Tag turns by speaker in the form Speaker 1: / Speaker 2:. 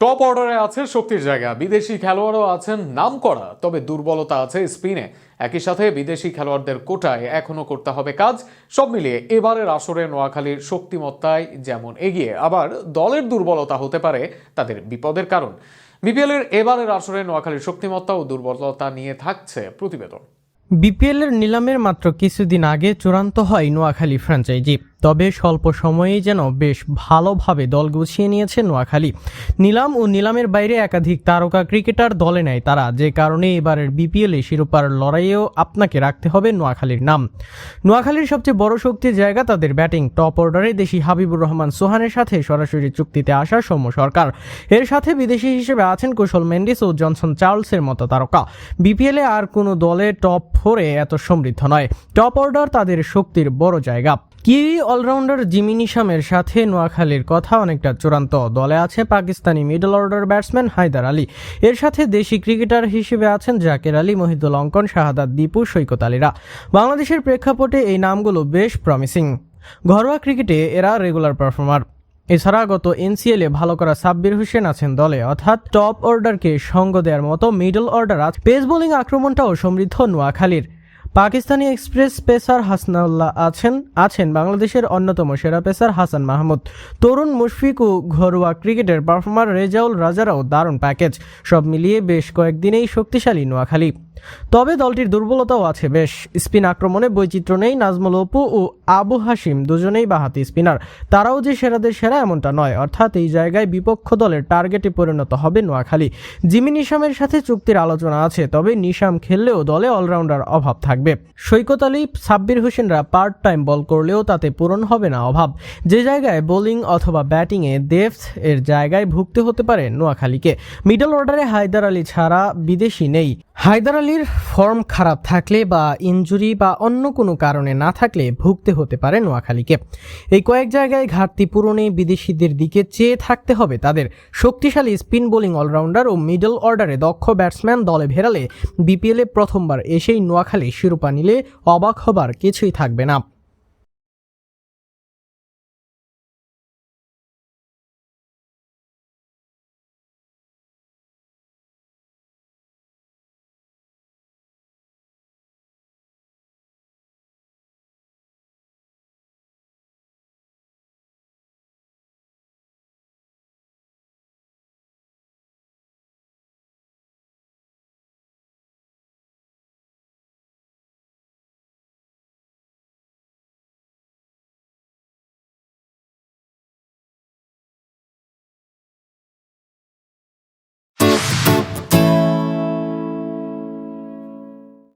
Speaker 1: Top অর্ডারে আছে শক্তির জায়গা। বিদেশি খেলোয়াড়ও আছেন নাম করা তবে দুর্বলতা আছে স্পিনে। একই সাথে বিদেশি খেলোয়াড়দের কোটায় এখনও করতে হবে কাজ। সব মিলিয়ে এবারের আসরে নোয়াখালীর শক্তিমত্তায় যেমন এগিয়ে, আবার দলের দুর্বলতা হতে পারে তাদের বিপদের কারণ। বিপিএলের এবারের আসরে নোয়াখালীর শক্তিমত্তা ও দুর্বলতা নিয়ে থাকছে প্রতিবেদন।
Speaker 2: বিপিএলের নিলামের মাত্র কিছুদিন আগে চূড়ান্ত হয় নোয়াখালী ফ্র্যাঞ্চাইজি। তবে স্বল্প সময়েই যেন বেশ ভালোভাবে দল গুছিয়ে নিয়েছে নোয়াখালী। নিলাম ও নিলামের বাইরে একাধিক তারকা ক্রিকেটার দলে নেয় তারা। যে কারণে এবারের বিপিএলে শিরোপার লড়াইয়েও আপনাকে রাখতে হবে নোয়াখালীর নাম। নোয়াখালীর সবচেয়ে বড় শক্তির জায়গা তাদের ব্যাটিং। টপ অর্ডারে দেশি হাবিবুর রহমান সোহানের সাথে সরাসরি চুক্তিতে আসা সৌম্য সরকার। এর সাথে বিদেশি হিসেবে আছেন কুশল মেন্ডিস ও জনসন চার্লসের মতো তারকা। বিপিএলে আর কোনো দলে টপ ফোরে এত সমৃদ্ধ নয়। টপ অর্ডার তাদের শক্তির বড় জায়গা। কিরি অলরাউন্ডার জিমি নিশামের সাথে নোয়াখালীর কথা অনেকটা চূড়ান্ত দলে আছে Pakistani middle order batsman Haider Ali. এর সাথে দেশি ক্রিকেটার হিসেবে আছেন জাকের আলী, মহিদুল অঙ্কন, শাহাদাত দীপু, সৈকত আলীরা। বাংলাদেশের প্রেক্ষাপটে এই নামগুলো বেশ প্রমিসিং ঘরোয়া ক্রিকেটে এরা রেগুলার পারফর্মার এছাড়া গত এনসিএলে ভালো করা সাব্বির হোসেন আছেন দলে। অর্থাৎ টপ অর্ডারকে সঙ্গ দেওয়ার মতো মিডল অর্ডার আছে। পেস বোলিং আক্রমণটাও সমৃদ্ধ নোয়াখালীর। পাকিস্তানি এক্সপ্রেস পেসার হাসনাউল্লাহ আছেন আছেন বাংলাদেশের অন্যতম সেরা পেসার হাসান মাহমুদ। তরুণ মুশফিক ও ঘরোয়া ক্রিকেটের পারফর্মার রেজাউল রাজারাও দারুণ প্যাকেজ সব মিলিয়ে বেশ কয়েকদিনেই শক্তিশালী নোয়াখালী। তবে দলটির দুর্বলতাও আছে। বেশ, স্পিন আক্রমণে বৈচিত্র্য নেই নাজমুল অপু ও আবু হাসিম দুজনেই বাহাতি স্পিনার। তারাও যে সেরাদের সেরা এমনটা নয়, অর্থাৎ এই জায়গায় বিপক্ষ দলের টার্গেটে পরিণত হবে নোয়াখালী। জিমি নিশামের সাথে চুক্তির আলোচনা আছে, তবে নিশাম খেললেও দলে অলরাউন্ডার অভাব থাকবে। সৈকত আলী সাব্বির হোসেনরা পার্ট টাইম বল করলেও তাতে পূরণ হবে না অভাব। যে জায়গায় বোলিং অথবা ব্যাটিংয়ে ডেপথ এর জায়গায় ভুগতে হতে পারে নোয়াখালীকে। মিডল অর্ডারে হায়দার আলী ছাড়া বিদেশি নেই। হায়দার আলীর ফর্ম খারাপ থাকলে বা ইঞ্জুরি বা অন্য কোনো কারণে না থাকলে ভুগতে হতে পারে নোয়াখালীকে। এই কয়েক জায়গায় ঘাটতি পূরণে বিদেশিদের দিকে চেয়ে থাকতে হবে তাদের। শক্তিশালী স্পিন বোলিং অলরাউন্ডার ও মিডল অর্ডারে দক্ষ ব্যাটসম্যান দলে ভেরালে বিপিএলে প্রথমবার এসেই নোয়াখালী শিরোপা নিলে অবাক হবার কিছুই থাকবে না।